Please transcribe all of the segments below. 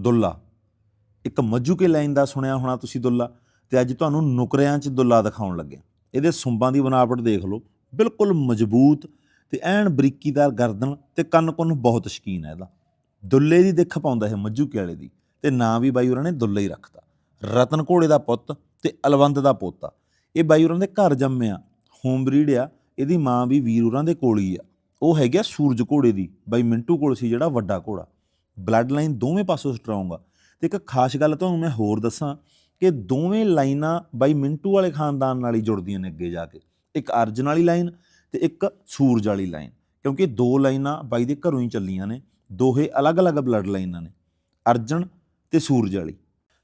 ਦੁੱਲਾ। ਇੱਕ ਮੱਜੂਕੇ ਲਾਈਨ ਦਾ ਸੁਣਿਆ ਹੋਣਾ ਤੁਸੀਂ ਦੁੱਲਾ ਤੇ ਅੱਜ ਤੁਹਾਨੂੰ ਨੁਕਰਿਆਂ 'ਚ ਦੁੱਲਾ ਦਿਖਾਉਣ ਲੱਗੇ ਇਹਦੇ ਸੁੰਬਾਂ ਦੀ ਬਨਾਵਟ ਦੇਖ ਲਓ। ਬਿਲਕੁਲ ਮਜ਼ਬੂਤ ਤੇ ਐਨ ਬਰੀਕੀਦਾਰ ਗਰਦਨ ਤੇ ਕੰਨ ਕੁੰਨ ਬਹੁਤ ਸ਼ਕੀਨ ਹੈ ਇਹਦਾ। ਦੁੱਲੇ ਦੀ ਦਿੱਖ ਪਾਉਂਦਾ ਹੈ ਇਹ ਮੱਜੂਕੇ ਵਾਲੇ ਦੀ ਤੇ ਨਾਂ ਵੀ ਬਾਈ ਉਹਨਾਂ ਨੇ ਦੁੱਲੇ ਹੀ ਰੱਖਤਾ। ਰਤਨ ਘੋੜੇ ਦਾ ਪੁੱਤ ਤੇ ਅਲਵੰਦ ਦਾ ਪੋਤਾ। ਇਹ ਬਾਈ ਉਹਨਾਂ ਦੇ ਘਰ ਜੰਮਿਆ ਹੋਮ ਬਰੀਡ ਆ, ਇਹਦੀ ਮਾਂ ਵੀ ਵੀਰ ਉਹਨਾਂ ਦੇ ਕੋਲ ਹੀ ਆ। ਉਹ ਹੈਗਾ ਸੂਰਜ ਘੋੜੇ ਦੀ, ਬਾਈ ਮਿੰਟੂ ਕੋਲ ਸੀ ਜਿਹੜਾ ਵੱਡਾ ਘੋੜਾ। ਬਲੱਡ ਲਾਈਨ ਦੋਵੇਂ ਪਾਸੋਂ ਸਟਰੋਂਗ ਆ। ਤੇ ਇੱਕ ਖਾਸ ਗੱਲ ਤੁਹਾਨੂੰ ਮੈਂ ਹੋਰ ਦੱਸਾਂ ਕਿ ਦੋਵੇਂ ਲਾਈਨਾਂ ਬਾਈ ਮਿੰਟੂ ਵਾਲੇ ਖਾਨਦਾਨ ਨਾਲ ਹੀ ਜੁੜਦੀਆਂ ਨੇ ਅੱਗੇ ਜਾ ਕੇ। ਇੱਕ ਅਰਜਨ ਵਾਲੀ ਲਾਈਨ ਤੇ ਇੱਕ ਸੂਰਜ ਵਾਲੀ ਲਾਈਨ ਕਿਉਂਕਿ ਦੋ ਲਾਈਨਾਂ ਬਾਈ ਦੇ ਘਰੋਂ ਹੀ ਚੱਲੀਆਂ ਨੇ, ਦੋਹੇ ਅਲੱਗ-ਅਲੱਗ ਬਲੱਡ ਲਾਈਨਾਂ ਨੇ, ਅਰਜਨ ਤੇ ਸੂਰਜ ਵਾਲੀ।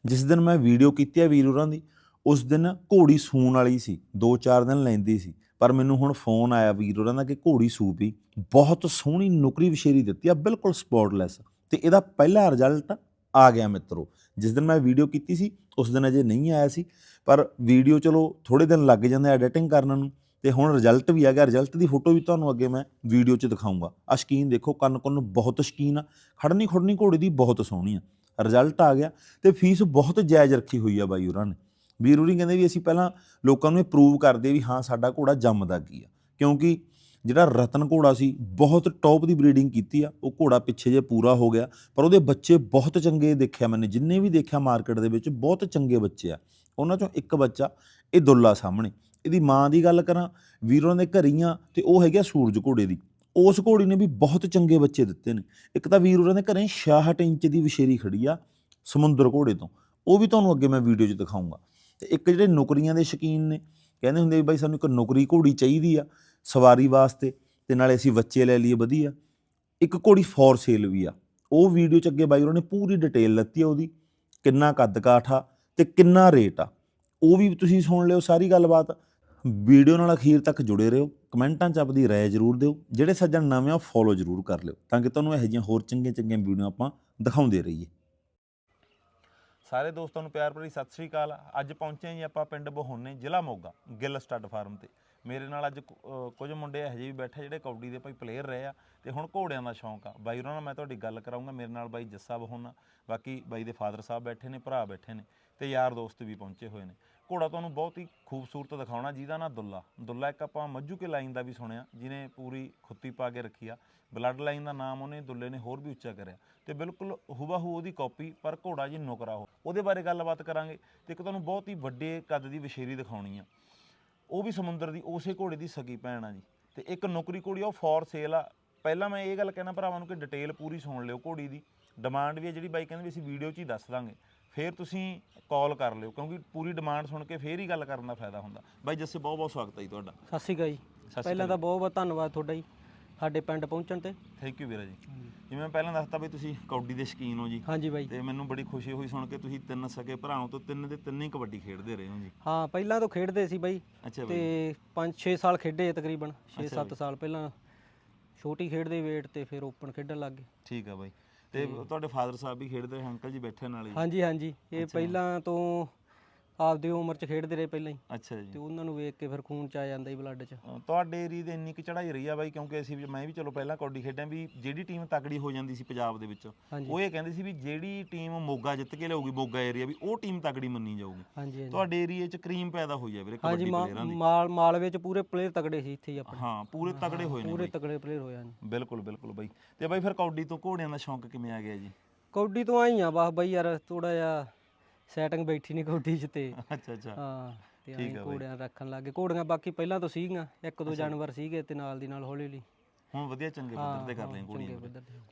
ਜਿਸ ਦਿਨ ਮੈਂ ਵੀਡੀਓ ਕੀਤੀ ਆ ਵੀਰ ਹੋਰਾਂ ਦੀ, ਉਸ ਦਿਨ ਘੋੜੀ ਸੂਣ ਵਾਲੀ ਸੀ 2-4 ਦਿਨ ਲੈਂਦੀ ਸੀ, ਪਰ ਮੈਨੂੰ ਹੁਣ ਫੋਨ ਆਇਆ ਵੀਰ ਹੋਰਾਂ ਦਾ ਕਿ ਘੋੜੀ ਸੂ ਪਈ, ਬਹੁਤ ਸੋਹਣੀ ਨੁਕਰੀ ਵਿਸ਼ੇਰੀ ਦਿੱਤੀ ਆ, ਬਿਲਕੁਲ ਸਪੌਟਲੈਸ ਤੇ ਇਹਦਾ ਪਹਿਲਾ ਰਿਜ਼ਲਟ ਆ ਗਿਆ ਮਿੱਤਰੋ। ਜਿਸ ਦਿਨ ਮੈਂ ਵੀਡੀਓ ਕੀਤੀ ਸੀ, ਉਸ ਦਿਨ ਅਜੇ ਨਹੀਂ ਆਇਆ ਸੀ। ਪਰ ਵੀਡੀਓ ਚਲੋ ਥੋੜੇ ਦਿਨ ਲੱਗ ਜਾਂਦੇ ਐਡੀਟਿੰਗ ਕਰਨ ਨੂੰ, ਤੇ ਹੁਣ ਰਿਜ਼ਲਟ ਵੀ ਆ ਗਿਆ। ਰਿਜ਼ਲਟ ਦੀ ਫੋਟੋ ਵੀ ਤੁਹਾਨੂੰ ਅੱਗੇ ਮੈਂ ਵੀਡੀਓ 'ਚ ਦਿਖਾਉਂਗਾ ਆ ਸ਼ਕੀਨ ਦੇਖੋ, ਕੰਨ ਕੁੰਨ ਬਹੁਤ ਸ਼ਕੀਨ ਆ। ਖੜਨੀ ਖੁੜਨੀ ਘੋੜੀ ਦੀ ਬਹੁਤ ਸੋਹਣੀ ਆ। ਰਿਜ਼ਲਟ ਆ ਗਿਆ ਤੇ ਫੀਸ ਬਹੁਤ ਜਾਇਜ਼ ਰੱਖੀ ਹੋਈ ਆ ਬਾਈ ਉਹਨਾਂ ਨੇ। ਵੀਰ ਹੋਰੀ ਕਹਿੰਦੇ ਵੀ ਅਸੀਂ ਪਹਿਲਾਂ ਲੋਕਾਂ ਨੂੰ ਇਹ ਪ੍ਰੂਵ ਕਰਦੇ ਵੀ ਹਾਂ, ਸਾਡਾ ਘੋੜਾ ਜੰਮਦਾ ਕੀ ਆ। ਕਿਉਂਕਿ ਜਿਹੜਾ ਰਤਨ ਘੋੜਾ ਸੀ, ਬਹੁਤ ਟੌਪ ਦੀ ਬਰੀਡਿੰਗ ਕੀਤੀ ਆ, ਉਹ ਘੋੜਾ ਪਿੱਛੇ ਜੇ ਪੂਰਾ ਹੋ ਗਿਆ, ਪਰ ਉਹਦੇ ਬੱਚੇ ਬਹੁਤ ਚੰਗੇ ਦੇਖਿਆ ਮੈਨੇ, ਜਿੰਨੇ ਵੀ ਦੇਖਿਆ ਮਾਰਕੀਟ ਦੇ ਵਿੱਚ, ਬਹੁਤ ਚੰਗੇ ਬੱਚੇ ਆ। ਉਹਨਾਂ ਚੋਂ ਇੱਕ ਬੱਚਾ, ਇਹ ਦੁੱਲਾ ਸਾਹਮਣੇ। ਇਹਦੀ ਮਾਂ ਦੀ ਗੱਲ ਕਰਾਂ, ਵੀਰਾਂ ਦੇ ਘਰੀਆਂ ਤੇ ਉਹ ਹੈਗਾ ਸੂਰਜ ਘੋੜੇ ਦੀ। ਉਸ ਘੋੜੀ ਨੇ ਵੀ ਬਹੁਤ ਚੰਗੇ ਬੱਚੇ ਦਿੱਤੇ ਨੇ। ਇੱਕ ਤਾਂ ਵੀਰ ਉਹਨਾਂ ਦੇ ਘਰੇ 66 ਇੰਚ ਦੀ ਵਿਸ਼ੇਰੀ ਖੜੀ ਆ, ਸਮੁੰਦਰ ਘੋੜੇ ਤੋਂ। ਉਹ ਵੀ ਤੁਹਾਨੂੰ ਅੱਗੇ ਮੈਂ ਵੀਡੀਓ 'ਚ ਦਿਖਾਉਂਗਾ ਤੇ ਇੱਕ ਜਿਹੜੇ ਨੌਕਰੀਆਂ ਦੇ ਸ਼ਕੀਨ ਨੇ, ਕਹਿੰਦੇ ਹੁੰਦੇ ਵੀ ਬਾਈ ਸਾਨੂੰ ਇੱਕ ਨੌਕਰੀ ਘੋੜੀ ਚਾਹੀਦੀ ਆ ਸਵਾਰੀ ਵਾਸਤੇ ਤੇ ਨਾਲੇ ਅਸੀਂ ਬੱਚੇ ਲੈ ਲਈਏ, ਵਧੀਆ। ਇੱਕ ਘੋੜੀ ਫੋਰ ਸੇਲ ਵੀ ਆ। ਉਹ ਵੀਡੀਓ 'ਚ ਅੱਗੇ ਬਾਈ ਉਹਨਾਂ ਨੇ ਪੂਰੀ ਡਿਟੇਲ ਲੱਤੀ ਆ ਉਹਦੀ। ਕਿੰਨਾ ਕੱਦ ਕਾਠ ਆ ਤੇ ਕਿੰਨਾ ਰੇਟ ਆ। ਉਹ ਵੀ ਤੁਸੀਂ ਸੁਣ ਲਿਓ ਸਾਰੀ ਗੱਲਬਾਤ। ਵੀਡੀਓ ਨਾਲ ਅਖੀਰ ਤੱਕ ਜੁੜੇ ਰਹੋ। ਕਮੈਂਟਾਂ 'ਚ ਆਪਦੀ ਰਾਏ ਜ਼ਰੂਰ ਦਿਓ। ਜਿਹੜੇ ਸੱਜਣ ਨਵੇਂ ਆ ਫੋਲੋ ਜ਼ਰੂਰ ਕਰ ਲਿਓ। ਤਾਂ ਕਿ ਤੁਹਾਨੂੰ ਇਹੋ ਜਿਹੀਆਂ ਹੋਰ ਚੰਗੀਆਂ ਚੰਗੀਆਂ ਵੀਡੀਓ ਆਪਾਂ ਦਿਖਾਉਂਦੇ ਰਹੀਏ। ਸਾਰੇ ਦੋਸਤਾਂ ਨੂੰ ਪਿਆਰ ਭਰੀ ਸਤਿ ਸ੍ਰੀ ਅਕਾਲ। ਅੱਜ ਪਹੁੰਚੇ ਹਾਂ ਜੀ ਆਪਾਂ ਪਿੰਡ ਬਹੋਨੇ, ਜ਼ਿਲ੍ਹਾ ਮੋਗਾ, ਗਿੱਲ ਸਟੱਡ ਫਾਰਮ ਤੇ। ਮੇਰੇ ਨਾਲ ਅੱਜ ਕੁ- ਅਹ, ਕੁਝ ਮੁੰਡੇ ਇਹੋ ਜਿਹੇ ਵੀ ਬੈਠੇ ਜਿਹੜੇ ਕਬੱਡੀ ਦੇ ਭਾਈ ਪਲੇਅਰ ਰਹੇ ਆ, ਤੇ ਹੁਣ ਘੋੜਿਆਂ ਦਾ ਸ਼ੌਂਕ ਆ। ਬਾਈ ਉਹਨਾਂ ਨਾਲ ਮੈਂ ਤੁਹਾਡੀ ਗੱਲ ਕਰਾਉਂਗਾ ਮੇਰੇ ਨਾਲ ਬਾਈ ਜੱਸਾ ਬਹੋਨਾ ਬਾਕੀ ਬਾਈ ਦੇ ਫਾਦਰ ਸਾਹਿਬ ਬੈਠੇ ਨੇ, ਭਰਾ ਬੈਠੇ ਨੇ, ਤੇ ਯਾਰ ਦੋਸਤ ਵੀ ਪਹੁੰਚੇ ਹੋਏ ਨੇ। ਘੋੜਾ ਤੁਹਾਨੂੰ ਬਹੁਤ ਹੀ ਖੂਬਸੂਰਤ ਦਿਖਾਉਣਾ, ਜਿਹਦਾ ਨਾਂ ਦੁੱਲਾ। ਦੁੱਲਾ ਇੱਕ ਆਪਾਂ ਮੱਝੂ ਕੇ ਲਾਈਨ ਦਾ ਵੀ ਸੁਣਿਆ, ਜਿਹਨੇ ਪੂਰੀ ਖੁੱਤੀ ਪਾ ਕੇ ਰੱਖੀ ਆ। ਬਲੱਡ ਲਾਈਨ ਦਾ ਨਾਮ ਉਹਨੇ, ਦੁੱਲੇ ਨੇ ਹੋਰ ਵੀ ਉੱਚਾ ਕਰਿਆ। ਤੇ ਬਿਲਕੁਲ ਹੁਬਹੂ ਉਹਦੀ ਕਾਪੀ, ਪਰ ਘੋੜਾ ਜੀ ਨੁਕਰਾ ਹੋ। ਉਹਦੇ ਬਾਰੇ ਗੱਲਬਾਤ ਕਰਾਂਗੇ, ਤੇ ਇੱਕ ਤੁਹਾਨੂੰ ਬਹੁਤ ਹੀ ਵੱਡੇ ਕੱਦ ਦੀ ਵਿਸ਼ੇਰੀ ਦਿਖਾਉਣੀ ਆ। ਉਹ ਵੀ ਸਮੁੰਦਰ ਦੀ ਉਸੇ ਘੋੜੇ ਦੀ ਸਗੀ ਭੈਣ ਆ ਜੀ। ਤੇ ਇੱਕ ਨੌਕਰੀ ਘੋੜੀ ਆ, ਉਹ ਫੋਰ ਸੇਲ ਆ। ਪਹਿਲਾਂ ਮੈਂ ਇਹ ਗੱਲ ਕਹਿਣਾ ਭਰਾਵਾਂ ਨੂੰ ਕਿ ਡਿਟੇਲ ਪੂਰੀ ਸੁਣ ਲਿਓ ਘੋੜੀ ਦੀ। ਡਿਮਾਂਡ ਵੀ ਹੈ ਜਿਹੜੀ ਬਾਈ ਕਹਿੰਦੇ ਵੀ ਅਸੀਂ ਵੀਡੀਓ 'ਚ ਹੀ ਦੱਸ ਦਾਂਗੇ। ਫਿਰ ਤੁਸੀਂ ਕਾਲ ਕਰ ਲਿਓ ਕਿਉਂਕਿ ਪੂਰੀ ਡਿਮਾਂਡ ਸੁਣ ਕੇ ਫੇਰ ਹੀ ਗੱਲ ਕਰਨ ਦਾ ਫਾਇਦਾ ਹੁੰਦਾ। ਬਾਈ ਜੱਸੇ ਬਹੁਤ ਬਹੁਤ ਸਵਾਗਤ ਹੈ ਜੀ ਤੁਹਾਡਾ। ਸਤਿ ਸ਼੍ਰੀ ਅਕਾਲ ਜੀ। ਸ਼੍ਰੀ ਪਹਿਲਾਂ ਤਾਂ ਬਹੁਤ ਬਹੁਤ ਧੰਨਵਾਦ ਤੁਹਾਡਾ ਜੀ ਸਾਡੇ ਪਿੰਡ ਪਹੁੰਚਣ ਤੇ। ਥੈਂਕ ਯੂ ਵੀਰਾ ਜੀ। ਜਿਵੇਂ ਮੈਂ ਪਹਿਲਾਂ ਦੱਸਤਾ ਵੀ ਤੁਸੀਂ ਕਬੱਡੀ ਦੇ ਸ਼ਕੀਨ ਹੋ ਜੀ। ਹਾਂਜੀ ਬਾਈ। ਤੇ ਮੈਨੂੰ ਬੜੀ ਖੁਸ਼ੀ ਹੋਈ ਸੁਣ ਕੇ ਤੁਸੀਂ ਤਿੰਨ ਸਕੇ ਭਰਾਵਾਂ ਤੋਂ ਤਿੰਨ ਦੇ ਤਿੰਨੇ ਕਬੱਡੀ ਖੇਡਦੇ ਰਹੇ ਹੋ ਜੀ। ਹਾਂ ਪਹਿਲਾਂ ਤੋਂ ਖੇਡਦੇ ਸੀ ਬਾਈ। ਅੱਛਾ ਬਾਈ। ਤੇ 5-6 ਸਾਲ ਖੇਡੇ ਤਕਰੀਬਨ ਅੱਛਾ 6-7 ਸਾਲ ਪਹਿਲਾਂ। ਛੋਟੀ ਖੇਡਦੇ ਵੇਟ ਤੇ ਫਿਰ ਓਪਨ ਖੇਡਣ ਲੱਗ ਗਏ। ਠੀਕ ਆ ਬਾਈ। ਤੇ ਤੁਹਾਡੇ ਫਾਦਰ ਸਾਹਿਬ ਵੀ ਖੇਡਦੇ ਰਹੇ ਅੰਕਲ ਜੀ ਬੈਠੇ ਨਾਲ ਹੀ। ਹਾਂਜੀ ਹਾਂਜੀ। ਇਹ ਪਹਿਲਾਂ ਤੋਂ ਆਪਦੀ ਉਮਰ 'ਚ ਖੇਡਦੇ ਰਹੇ ਪਹਿਲਾਂ ਹੀ। ਅੱਛਾ ਜੀ। ਤੇ ਉਹਨਾਂ ਨੂੰ ਵੇਖ ਕੇ ਫਿਰ ਖੂਨ ਚ ਆ ਜਾਂਦਾ ਹੀ ਬਲੱਡ 'ਚ। ਅ, ਤੁਹਾਡੇ ਏਰੀਏ ਦੇ ਇੰਨੀ ਕਿ ਚੜਾਈ ਰਹੀ ਆ ਬਾਈ ਕਿਉਂਕਿ ਅਸੀਂ ਵੀ ਮੈਂ ਵੀ ਚਲੋ ਪਹਿਲਾਂ ਕਬੱਡੀ ਖੇਡਿਆ ਵੀ ਜਿਹੜੀ ਟੀਮ ਤਕੜੀ ਹੋ ਜਾਂਦੀ ਸੀ ਪੰਜਾਬ ਦੇ ਵਿੱਚ ਹਾਂਜੀ। ਉਹ ਇਹ ਕਹਿੰਦੇ ਸੀ ਵੀ ਜਿਹੜੀ ਟੀਮ ਮੋਗਾ ਜਿੱਤ ਕੇ ਲਿਆਊਗੀ ਮੋਗਾ ਏਰੀਆ ਵੀ ਉਹ ਟੀਮ ਤਕੜੀ ਮੰਨੀ ਜਾਊਗੀ। ਹਾਂਜੀ ਹਾਂਜੀ। ਤੁਹਾਡੇ ਏਰੀਏ 'ਚ ਕਰੀਮ ਪੈਦਾ ਹੋਈ ਆ ਵੀਰੇ ਹਾਂਜੀ ਕਬੱਡੀ ਮਾ- ਪਲੇਅਰਾਂ ਦੀ। ਮਾਲ ਮਾਲਵੇ 'ਚ ਪੂਰੇ ਪਲੇਅਰ ਤਗੜੇ ਸੀ ਇੱਥੇ ਹੀ ਆਪਣੇ। ਹਾਂ ਪੂਰੇ ਤਕੜੇ ਹੋਏ ਨੇ ਪੂਰੇ ਬਾਈ। ਤਗੜੇ ਪਲੇਅਰ ਹੋਏ ਹਨ ਬਿਲਕੁਲ ਬਿਲਕੁਲ ਬਾਈ। ਤੇ ਬਾਈ ਫਿਰ ਕਬੱਡੀ ਤੋਂ ਘੋੜਿਆਂ ਦਾ ਸ਼ੌਂਕ ਕਿਵੇਂ ਆ ਗਿਆ ਜੀ? ਕਬੱਡੀ ਤੋਂ ਆਈ ਆ ਬਸ ਬਈ ਯਾਰ ਥੋੜਾ ਜਿਹਾ ਸੈਟਿੰਗ ਬੈਠੀ ਨਹੀਂ ਕਬੱਡੀ 'ਚ ਤੇ। ਅੱਛਾ ਅੱਛਾ। ਹਾਂ ਤੇ ਠੀਕ ਆਈ ਆ ਬਾਈ। ਘੋੜਿਆਂ ਰੱਖਣ ਲੱਗੇ ਘੋੜੀਆਂ ਬਾਕੀ ਪਹਿਲਾਂ ਤੋਂ ਸੀਗੀਆਂ ਇੱਕ ਦੋ ਜਾਨਵਰ ਸੀਗੇ ਤੇ ਨਾਲ ਦੀ ਨਾਲ ਹੌਲੀ ਹੌਲੀ। ਹੁਣ ਵਧੀਆ ਚੰਗੇ ਪੱਧਰ ਤੇ ਕਰ ਚੰਗੇ ਘੋੜੀਆਂ।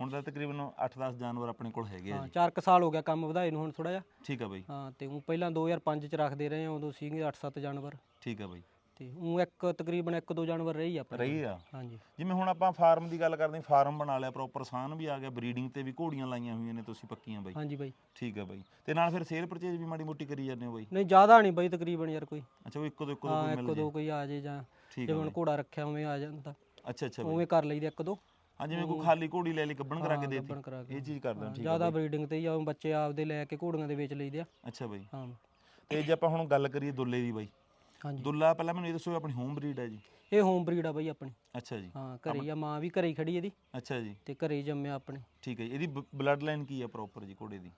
ਹੁਣ ਤਾਂ ਤਕਰੀਬਨ 8-10 ਜਾਨਵਰ ਆਪਣੇ ਕੋਲ ਹੈਗੇ ਆ ਹਾਂ ਜੀ। 4 ਸਾਲ ਹੋ ਗਿਆ ਕੰਮ ਵਧਾਏ ਨੂੰ ਹੁਣ ਥੋੜਾ ਜਿਹਾ। ਠੀਕ ਆ ਬਾਈ। ਹਾਂ ਤੇ ਉਹ ਪਹਿਲਾਂ 2005 ਚ ਰੱਖਦੇ ਰਹੇ ਆ ਉਦੋਂ ਸੀਗੇ 8-7 ਜਾਨਵਰ। ਠੀਕ ਆ ਬਾਈ। ਤੇ ਉਹ ਇੱਕ ਤਕਰੀਬਨ ਇੱਕ ਦੋ ਜਾਨਵਰ ਰਹੀ ਆਪਣੇ ਰਹੀ ਆ? ਹਾਂਜੀ। ਜਿਵੇਂ ਹੁਣ ਆਪਾਂ ਫਾਰਮ ਦੀ ਗੱਲ ਕਰਦੇ ਹਾਂ ਫਾਰਮ ਬਣਾ ਲਿਆ ਪ੍ਰੋਪਰ ਸਾਨ ਵੀ ਆ ਗਿਆ ਬਰੀਡਿੰਗ ਤੇ ਵੀ ਘੋੜੀਆਂ ਲਾਈਆਂ ਹੋਈਆਂ ਨੇ ਤੁਸੀਂ ਪੱਕੀਆਂ ਬਾਈ। ਹਾਂਜੀ ਬਾਈ। ਠੀਕ ਆ ਬਾਈ। ਤੇ ਨਾਲ ਫਿਰ ਸੇਲ ਪਰਚੇਜ ਵੀ ਮਾੜੀ ਮੋਟੀ ਕਰੀ ਜਾਂਦੇ ਹੋ ਬਾਈ? ਨਹੀਂ ਜ਼ਿਆਦਾ ਨਹੀਂ ਬਾਈ ਤਕਰੀਬਨ ਯਾਰ ਕੋਈ। ਅੱਛਾ ਉਹ ਇੱਕੋ ਦੋ ਇੱਕੋ ਦੋ ਹਾਂ ਕੋਈ ਇੱਕ ਮਿਲ ਦੋ ਕੋਈ ਆ ਜੇ ਜਾਂ ਆ ਹੁਣ ਘੋੜਾ ਰੱਖਿਆ ਉਵੇਂ ਆ ਜਾਂਦਾ। ਅੱਛਾ ਅੱਛਾ ਉਵੇਂ ਕਰ ਲਈਦੇ ਇੱਕ ਦੋ। ਹਾਂ ਜਿਵੇਂ ਕੋਈ ਖਾਲੀ ਘੋੜੀ ਲੈ ਲਈ ਗੱਬਣ ਕਰਾ ਕੇ ਦੇਤੀ। ਇਹ ਚੀਜ਼ ਕਰਦੇ ਹੋ ਠੀਕ ਆ ਜ਼ਿਆਦਾ ਬਰੀਡਿੰਗ ਤੇ ਹੀ ਆ ਬੱਚੇ ਆਪਦੇ ਲੈ ਕੇ ਘੋੜੀਆਂ ਦੇ ਵੇਚ ਲਈਦੇ ਆ। ਅੱਛਾ ਬਾਈ। ਹਾਂ। ਤੇ ਜੇ ਆਪਾਂ ਹੁਣ ਗੱਲ ਕਰੀਏ ਦੁੱਲੇ ਦੀ ਬਾਈ ਹਾਂਜੀ। ਦੁੱਲਾ ਪਹਿਲਾਂ ਮੈਨੂੰ ਇਹ ਦੱਸੋ ਆਪਣੀ ਹੋਮ ਬਰੀਡ ਹੈ ਜੀ। ਇਹ ਹੋਮ ਬਰੀਡ ਆ ਬਾਈ ਆਪਣੀ। ਅੱਛਾ ਜੀ। ਹਾਂ ਘਰੇ ਆ ਮਾਂ ਵੀ ਘਰੇ ਹੀ ਖੜੀ ਇਹਦੀ। ਅੱਛਾ ਜੀ। ਤੇ ਘਰੇ ਹੀ ਜੰਮਿਆ ਆਪਣੇ। ਠੀਕ ਹੈ ਜੀ ਇਹਦੀ ਬਲੱਡ ਲਾਈਨ ਕੀ ਆ ਪ੍ਰੋਪਰ ਜੀ ਘੋੜੇ ਦੀ?